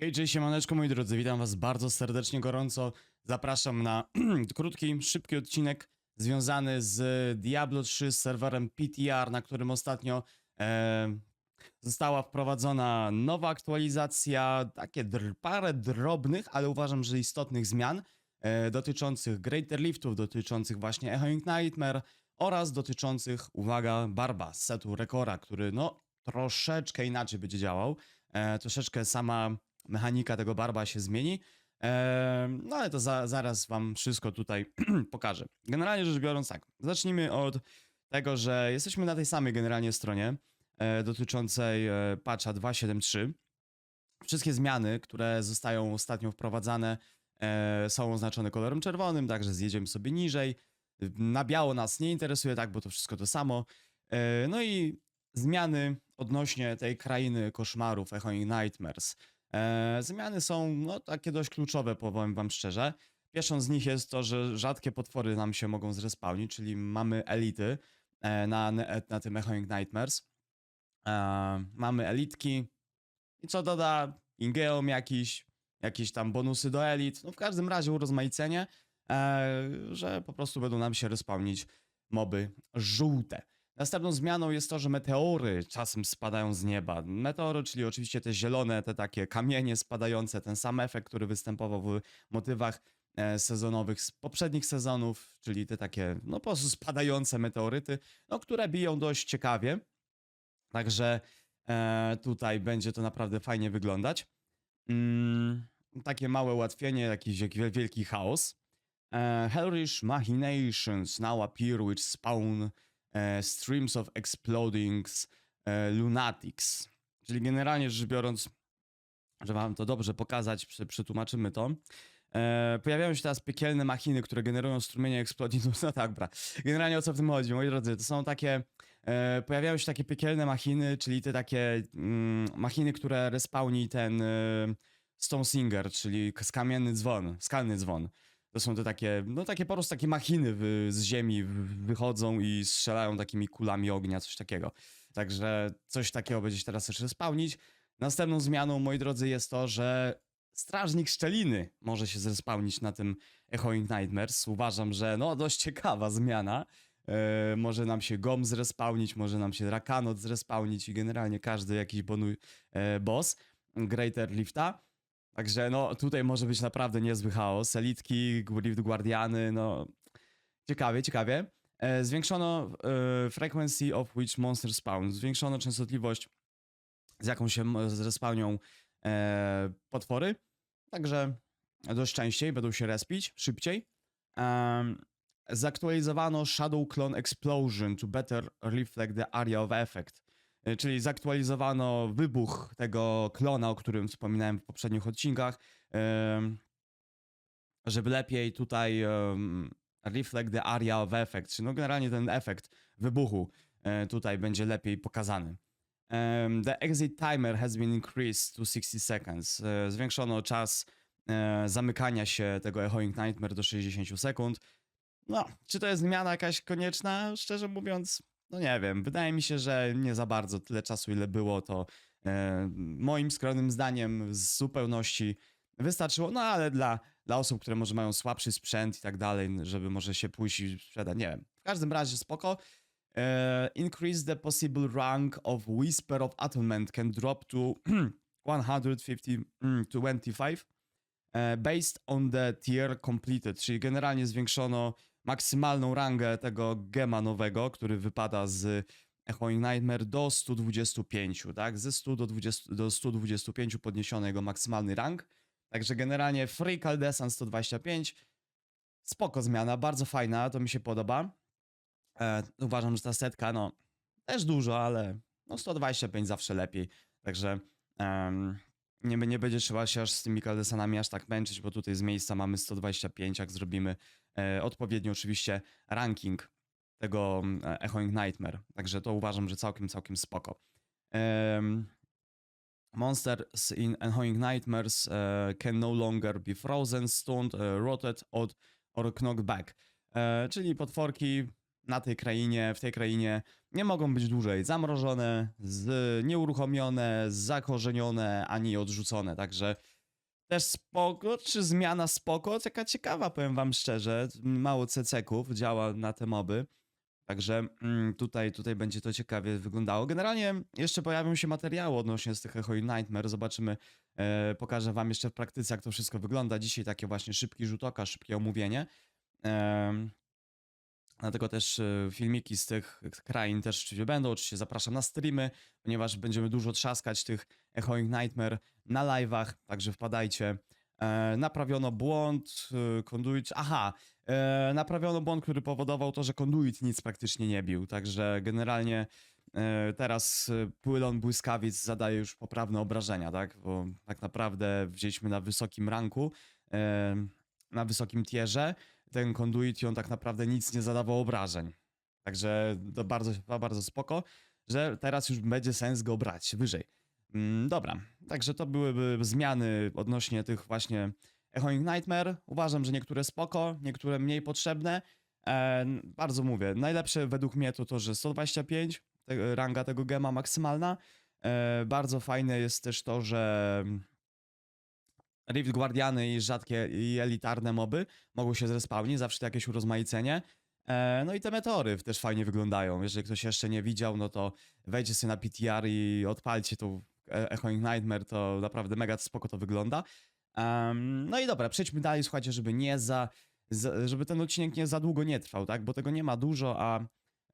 Hej, cześć, siemaneczko moi drodzy, witam was bardzo serdecznie, gorąco. Zapraszam na krótki, szybki odcinek związany z Diablo 3 z serwerem PTR, na którym ostatnio e, została wprowadzona nowa aktualizacja, takie dr parę drobnych, ale uważam, że istotnych zmian e, dotyczących Greater Liftów, dotyczących właśnie Echoing Nightmare oraz dotyczących, uwaga, Barba z setu Rekora, który no troszeczkę inaczej będzie działał. E, troszeczkę sama mechanika tego barba się zmieni. No ale to za, zaraz wam wszystko tutaj pokażę. Generalnie rzecz biorąc tak, zacznijmy od tego, że jesteśmy na tej samej generalnie stronie e, dotyczącej e, patcha 2.7.3. Wszystkie zmiany, które zostają ostatnio wprowadzane e, są oznaczone kolorem czerwonym, także zjedziemy sobie niżej. Na biało nas nie interesuje, tak, bo to wszystko to samo. No i zmiany odnośnie tej krainy koszmarów, Echoing Nightmares. E, zmiany są no, takie dość kluczowe, powiem wam szczerze. Pierwszą z nich jest to, że rzadkie potwory nam się mogą zrespawnić, czyli mamy elity e, na, na tym Echoing Nightmares. E, mamy elitki i co doda Ingeum jakiś, jakieś tam bonusy do elit. No w każdym razie urozmaicenie, e, że po prostu będą nam się respawnić moby żółte. Następną zmianą jest to, że meteory czasem spadają z nieba. Meteory, czyli oczywiście te zielone, te takie kamienie spadające, ten sam efekt, który występował w motywach e, sezonowych z poprzednich sezonów, czyli te takie, no po prostu spadające meteoryty, no które biją dość ciekawie. Także e, tutaj będzie to naprawdę fajnie wyglądać. Mm, takie małe ułatwienie, jakiś jak wielki chaos. E, Hellish machinations now appear which spawn streams of exploding e, lunatics. Czyli generalnie rzecz biorąc, że wam to dobrze pokazać, przetłumaczymy to. E, pojawiają się teraz piekielne machiny, które generują strumienie exploding. No tak, bra. Generalnie o co w tym chodzi, moi drodzy? To są takie. E, pojawiają się takie piekielne machiny, czyli te takie mm, machiny, które respawni ten e, Stone Singer, czyli skamienny dzwon, skalny dzwon. To są te takie, no takie po prostu takie machiny wy, z ziemi w- wychodzą i strzelają takimi kulami ognia, coś takiego. Także coś takiego będzie się teraz jeszcze spełnić. Następną zmianą, moi drodzy, jest to, że strażnik szczeliny może się zrespawnić na tym Echoing Nightmares. Uważam, że no dość ciekawa zmiana. E, może nam się Gom zrespawnić, może nam się Rakanot zrespawnić i generalnie każdy jakiś bonu, e, boss Greater Lifta. Także no tutaj może być naprawdę niezły chaos. Elitki, Guardiany, no ciekawie, ciekawie. E, zwiększono e, frequency of which monster spawn. Zwiększono częstotliwość, z jaką się zrespawnią e, potwory. Także dość częściej będą się respić, szybciej. Zaktualizowano Shadow Clone Explosion to better reflect the area of effect. E, Czyli zaktualizowano wybuch tego klona, o którym wspominałem w poprzednich odcinkach, żeby lepiej tutaj reflect the area of effect, czyli no generalnie ten efekt wybuchu e, tutaj będzie lepiej pokazany. The exit timer has been increased to 60 seconds. E, Zwiększono czas zamykania się tego Echoing Nightmare do 60 sekund. No, czy to jest zmiana jakaś konieczna? Szczerze mówiąc, no nie wiem. Wydaje mi się, że nie za bardzo tyle czasu, ile było, to e, moim skromnym zdaniem z zupełności wystarczyło. No ale dla, dla osób, które może mają słabszy sprzęt i tak dalej, żeby może się pójść i sprzedać, nie wiem. W każdym razie spoko. E, increase the possible rank of Whisper of Atonement can drop to 125 e, based on the tier completed, czyli generalnie zwiększono maksymalną rangę tego gema nowego, który wypada z Echoing Nightmare do 125, tak? Ze 100 do, 20, do 125 podniesiono jego maksymalny rank. Także generalnie Free Caldesan 125. Spoko zmiana, bardzo fajna, to mi się podoba. E, uważam, że ta setka, no, też dużo, ale no 125 zawsze lepiej. Także em, nie, nie będzie trzeba się aż z tymi kaldesanami aż tak męczyć, bo tutaj z miejsca mamy 125, jak zrobimy e, odpowiednio oczywiście ranking tego mm, e, Echoing Nightmare. Także to uważam, że całkiem, całkiem spoko. Em, Monsters in Echoing Nightmares e, can no longer be frozen, stunned, e, rotted or, or knocked back. E, czyli potworki na tej krainie, w tej krainie nie mogą być dłużej zamrożone, z, nieuruchomione, zakorzenione, ani odrzucone, także też spoko, czy zmiana spoko, taka ciekawa, powiem wam szczerze, mało ceceków działa na te moby, także mm, tutaj, tutaj będzie to ciekawie wyglądało. Generalnie jeszcze pojawią się materiały odnośnie z tych Echo i Nightmare, zobaczymy, e, pokażę wam jeszcze w praktyce, jak to wszystko wygląda. Dzisiaj takie właśnie szybki rzut oka, szybkie omówienie. Em, Dlatego też e, filmiki z tych krain też oczywiście będą. Oczywiście zapraszam na streamy, ponieważ będziemy dużo trzaskać tych Echoing Nightmare na live'ach, także wpadajcie. E, naprawiono błąd, e, Conduit. Aha, e, naprawiono błąd, który powodował to, że Conduit nic praktycznie nie bił. Także generalnie e, teraz e, pylon błyskawic zadaje już poprawne obrażenia, tak? Bo tak naprawdę wzięliśmy na wysokim ranku, e, na wysokim tierze ten konduit i on tak naprawdę nic nie zadawał obrażeń. Także to bardzo, bardzo spoko, że teraz już będzie sens go brać wyżej. Mm, dobra, także to byłyby zmiany odnośnie tych właśnie Echoing Nightmare. Uważam, że niektóre spoko, niektóre mniej potrzebne. E, bardzo mówię, najlepsze według mnie to to, że 125, te, ranga tego gema maksymalna. E, bardzo fajne jest też to, że Rift Guardiany i rzadkie i elitarne moby mogą się zrespawnić, zawsze to jakieś urozmaicenie. E, no i te meteory też fajnie wyglądają. Jeżeli ktoś jeszcze nie widział, no to wejdźcie sobie na PTR i odpalcie tu E- Echoing Nightmare, to naprawdę mega spoko to wygląda. Em, no i dobra, przejdźmy dalej, słuchajcie, żeby nie za, za, żeby ten odcinek nie za długo nie trwał, tak, bo tego nie ma dużo, a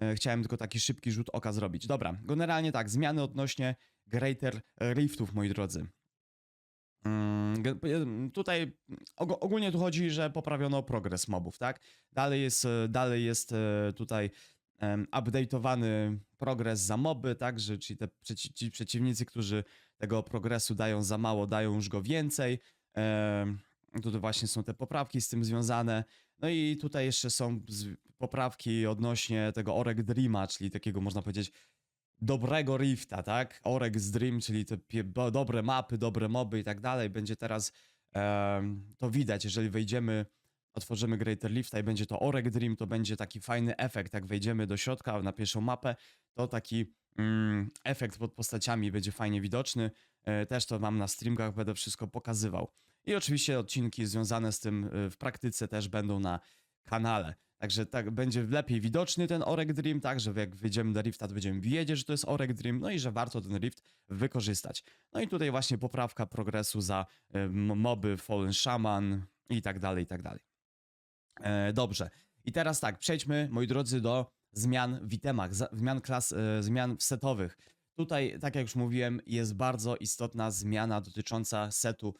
e, chciałem tylko taki szybki rzut oka zrobić. Dobra, generalnie tak, zmiany odnośnie Greater Riftów, moi drodzy. Mm, p- Tutaj og- ogólnie tu chodzi, że poprawiono progres mobów, tak? Dalej jest, e, dalej jest e, tutaj update'owany progres za moby, tak? Że, czyli te ci przeciwnicy, którzy tego progresu dają za mało, dają już go więcej. Tutaj właśnie są te poprawki z tym związane. No i tutaj jeszcze są poprawki odnośnie tego Oreg Dreama, czyli takiego można powiedzieć dobrego Rifta, tak? Orex Dream, czyli te dobre mapy, dobre moby i tak dalej. Będzie teraz to widać, jeżeli wejdziemy, otworzymy Greater Rifta i będzie to Oreg Dream, to będzie taki fajny efekt, jak wejdziemy do środka na pierwszą mapę, to taki mm, efekt pod postaciami będzie fajnie widoczny. E, też to wam na streamkach będę wszystko pokazywał. I oczywiście odcinki związane z tym e, w praktyce też będą na kanale. Także tak będzie lepiej widoczny ten Oreg Dream, tak, że jak wyjdziemy do Rifta, to będziemy wiedzieć, że to jest Oreg Dream, no i że warto ten Rift wykorzystać. No i tutaj właśnie poprawka progresu za moby, Fallen Shaman i tak dalej, i tak dalej. E, dobrze. I teraz tak, przejdźmy, moi drodzy, do zmian w itemach, zmian klas, e, zmian setowych. Tutaj, tak jak już mówiłem, jest bardzo istotna zmiana dotycząca setu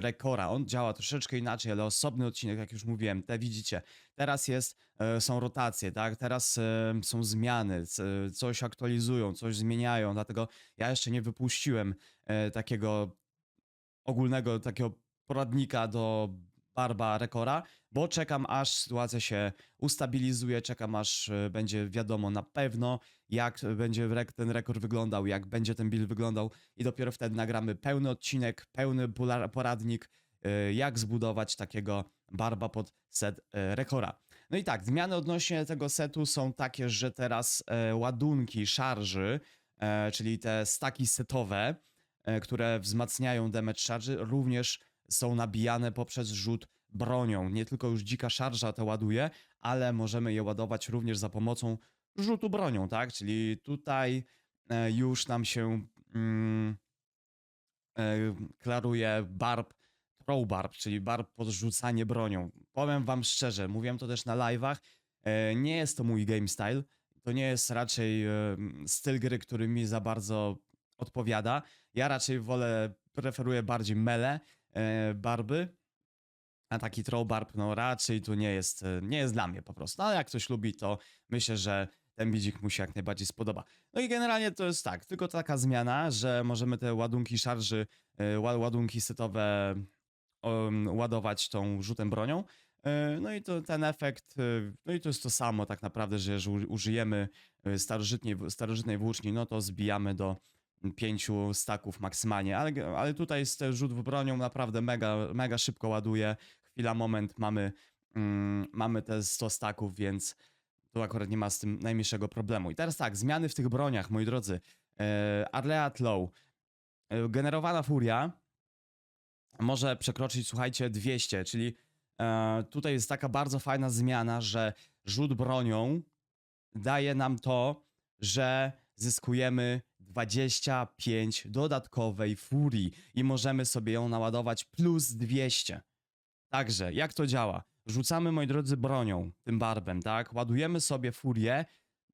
Rekora. On działa troszeczkę inaczej, ale osobny odcinek, jak już mówiłem, te widzicie. Teraz jest, e, są rotacje, tak? Teraz e, są zmiany, coś aktualizują, coś zmieniają, dlatego ja jeszcze nie wypuściłem e, takiego ogólnego takiego poradnika do Barba Rekora, bo czekam aż sytuacja się ustabilizuje, czekam aż e, będzie wiadomo na pewno jak będzie ten rekord wyglądał, jak będzie ten build wyglądał i dopiero wtedy nagramy pełny odcinek, pełny poradnik e, jak zbudować takiego barba pod set e, Rekora. No i tak, zmiany odnośnie tego setu są takie, że teraz ładunki szarży, czyli te staki setowe, które wzmacniają damage charge, również są nabijane poprzez rzut bronią. Nie tylko już dzika szarża to ładuje, ale możemy je ładować również za pomocą rzutu bronią, tak? Czyli tutaj e, już nam się mm, e, klaruje barb, throw barb, czyli barb pod rzucanie bronią. Powiem wam szczerze, mówiłem to też na live'ach, e, nie jest to mój game style, to nie jest raczej styl gry, który mi za bardzo odpowiada. Ja raczej wolę, preferuję bardziej mele barby, a taki throw barb, no raczej tu nie jest, e, nie jest dla mnie po prostu. No, ale jak ktoś lubi, to myślę, że ten bidzik mu się jak najbardziej spodoba. No i generalnie to jest tak, tylko taka zmiana, że możemy te ładunki szarży, e, ła- ładunki setowe ładować tą rzutem bronią. E, No i to ten efekt, no i to jest to samo tak naprawdę, że jeżeli użyjemy starożytnej, starożytnej włóczni, no to zbijamy do pięciu staków maksymalnie, ale, ale tutaj jest rzut w bronią naprawdę mega, mega szybko ładuje. Chwila, moment, mamy, mm, mamy te 100 staków, więc tu akurat nie ma z tym najmniejszego problemu. I teraz tak, zmiany w tych broniach, moi drodzy. E, Arleat Low. E, generowana furia może przekroczyć, słuchajcie, 200, czyli e, tutaj jest taka bardzo fajna zmiana, że rzut bronią daje nam to, że zyskujemy 25 dodatkowej furii i możemy sobie ją naładować plus 200. Także, jak to działa? Rzucamy, moi drodzy, bronią, tym barbem, tak? Ładujemy sobie furię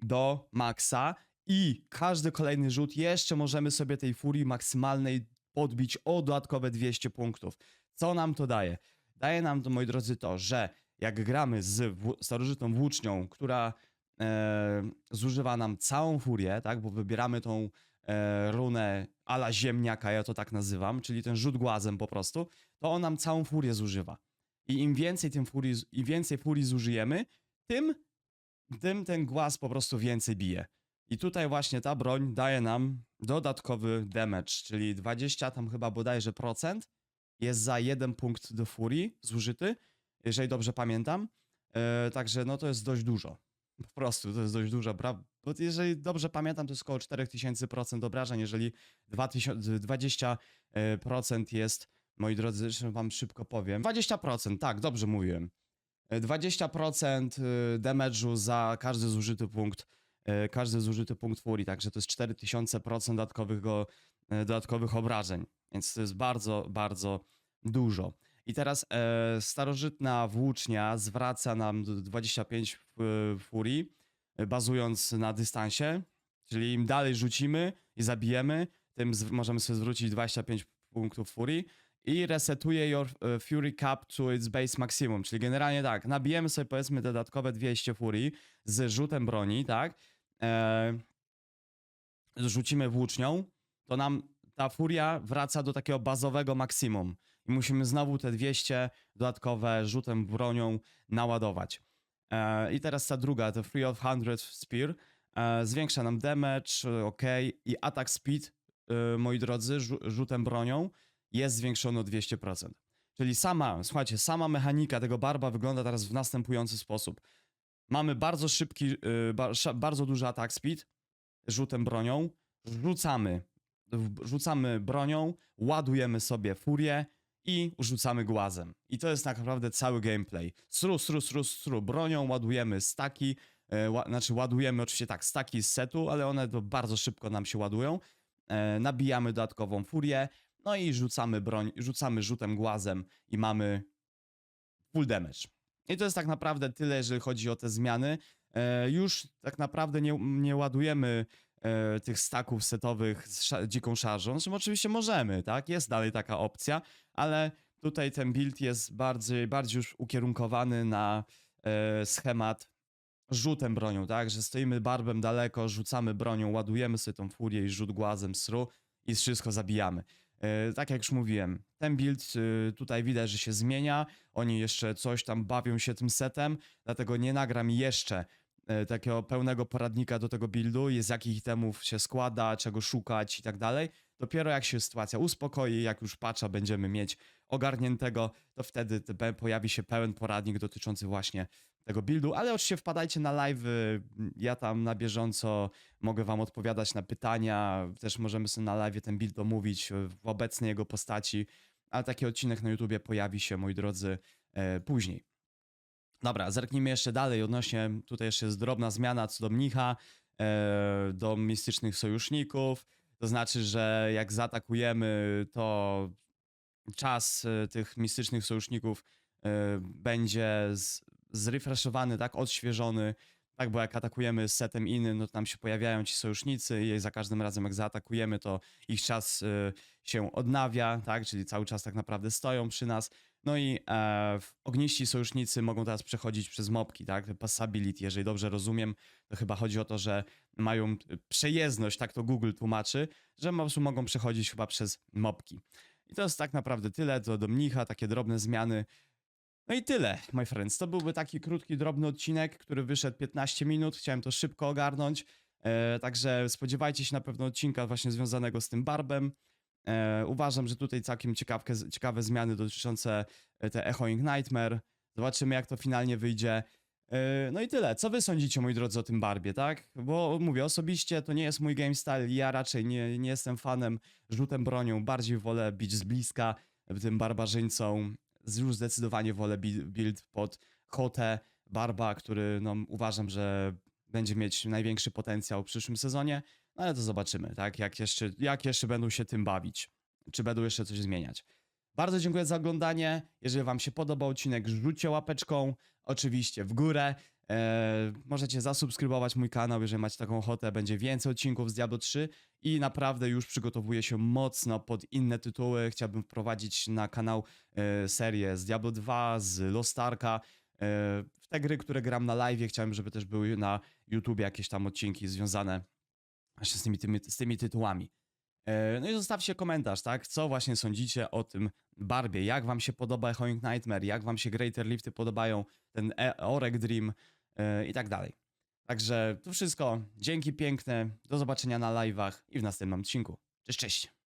do maksa i każdy kolejny rzut jeszcze możemy sobie tej furii maksymalnej podbić o dodatkowe 200 punktów. Co nam to daje? Daje nam to, moi drodzy, to, że jak gramy z starożytną włócznią, która e, zużywa nam całą furię, tak? Bo wybieramy tą e, runę ala ziemniaka, ja to tak nazywam, czyli ten rzut głazem po prostu, to on nam całą furię zużywa. I im więcej, tym furii, im więcej furii zużyjemy, tym, tym ten głaz po prostu więcej bije. I tutaj właśnie ta broń daje nam dodatkowy damage, czyli 20 tam chyba bodajże procent jest za jeden punkt do furii zużyty, jeżeli dobrze pamiętam. E, także no to jest dość dużo. Po prostu to jest dość dużo. Bo jeżeli dobrze pamiętam, to jest około 4000% obrażeń. Jeżeli 2000, 20% e, jest, moi drodzy, zresztą wam szybko powiem. 20%, tak, dobrze mówiłem. E, 20% y, damage'u za każdy zużyty punkt, e, każdy zużyty punkt furii, także to jest 4000% dodatkowych, go, e, dodatkowych obrażeń. Więc to jest bardzo, bardzo dużo. I teraz e, starożytna włócznia zwraca nam d- 25 f- furii, e, bazując na dystansie, czyli im dalej rzucimy i zabijemy, tym możemy sobie zwrócić 25 punktów furii i resetuje your e, fury cap to its base maximum, czyli generalnie tak, nabijemy sobie powiedzmy dodatkowe 200 furii z rzutem broni, tak, e, rzucimy włócznią, to nam ta furia wraca do takiego bazowego maksimum i musimy znowu te 200 dodatkowe rzutem bronią naładować. E, I teraz ta druga, to Free of 100 Spear, e, zwiększa nam damage, ok, i attack speed, moi drodzy, rzu- rzutem bronią jest zwiększony o 200%. Czyli sama, słuchajcie, sama mechanika tego barba wygląda teraz w następujący sposób. Mamy bardzo szybki, sza- bardzo duży attack speed rzutem bronią, rzucamy, rzucamy bronią, ładujemy sobie furię i rzucamy głazem. I to jest tak naprawdę cały gameplay. Sru, sru, sru, sru, bronią ładujemy staki, e, znaczy ładujemy oczywiście tak, staki z setu, ale one to bardzo szybko nam się ładują. E, nabijamy dodatkową furię, no i rzucamy broń, rzucamy rzutem głazem i mamy full damage. I to jest tak naprawdę tyle, jeżeli chodzi o te zmiany. E, już tak naprawdę nie, nie ładujemy e, tych staków setowych z dziką szarżą. Zresztą oczywiście możemy, tak? Jest dalej taka opcja, ale tutaj ten build jest bardziej, bardziej już ukierunkowany na e, schemat rzutem bronią, tak? Że stoimy barbem daleko, rzucamy bronią, ładujemy sobie tą furię i rzut głazem sru i wszystko zabijamy. E, tak jak już mówiłem, ten build y, tutaj widać, że się zmienia. Oni jeszcze coś tam bawią się tym setem, dlatego nie nagram jeszcze takiego pełnego poradnika do tego buildu, z jakich itemów się składa, czego szukać i tak dalej. Dopiero jak się sytuacja uspokoi, jak już patcha będziemy mieć ogarniętego, to wtedy pojawi się pełen poradnik dotyczący właśnie tego buildu, ale oczywiście wpadajcie na live, ja tam na bieżąco mogę wam odpowiadać na pytania, też możemy sobie na live ten build omówić w obecnej jego postaci, ale taki odcinek na YouTubie pojawi się, moi drodzy, e, później. Dobra, zerknijmy jeszcze dalej odnośnie, tutaj jeszcze jest drobna zmiana co do mnicha, e, do mistycznych sojuszników, to znaczy, że jak zaatakujemy, to czas e, tych mistycznych sojuszników e, będzie z, tak, odświeżony, tak, bo jak atakujemy z setem innym, no to tam się pojawiają ci sojusznicy i za każdym razem jak zaatakujemy, to ich czas e, się odnawia, tak, czyli cały czas tak naprawdę stoją przy nas. No i e, ogniści sojusznicy mogą teraz przechodzić przez mopki, tak, passability, jeżeli dobrze rozumiem, to chyba chodzi o to, że mają e, przejezdność, tak to Google tłumaczy, że po prostu mogą przechodzić chyba przez mopki. I to jest tak naprawdę tyle, to do mnicha, takie drobne zmiany. No i tyle, my friends. To byłby taki krótki, drobny odcinek, który wyszedł 15 minut. Chciałem to szybko ogarnąć. E, także spodziewajcie się na pewno odcinka właśnie związanego z tym barbem. E, uważam, że tutaj całkiem ciekawkę, ciekawe zmiany dotyczące e, te Echoing Nightmare. Zobaczymy, jak to finalnie wyjdzie. E, No i tyle. Co wy sądzicie, moi drodzy, o tym Barbie, tak? Bo mówię, osobiście to nie jest mój game style. Ja raczej nie, nie jestem fanem rzutem bronią. Bardziej wolę bić z bliska tym barbarzyńcą. Już zdecydowanie wolę build pod Hotę Barba, który no, uważam, że będzie mieć największy potencjał w przyszłym sezonie. No ale to zobaczymy, tak? Jak jeszcze, jak jeszcze będą się tym bawić. Czy będą jeszcze coś zmieniać. Bardzo dziękuję za oglądanie. Jeżeli Wam się podobał odcinek, rzućcie łapeczką, oczywiście w górę. Eee, możecie zasubskrybować mój kanał, jeżeli macie taką ochotę. Będzie więcej odcinków z Diablo 3 i naprawdę już przygotowuję się mocno pod inne tytuły. Chciałbym wprowadzić na kanał e, serię z Diablo 2, z Lost Arka. E, w te gry, które gram na live, chciałem, żeby też były na YouTube jakieś tam odcinki związane właśnie z tymi, tymi, z tymi tytułami. E, No i zostawcie komentarz, tak? Co właśnie sądzicie o tym Barbie? Jak wam się podoba Echoing Nightmare? Jak wam się Greater Lifty podobają? Ten e Orek Dream e, i tak dalej. Także to wszystko. Dzięki piękne. Do zobaczenia na live'ach i w następnym odcinku. Cześć, cześć.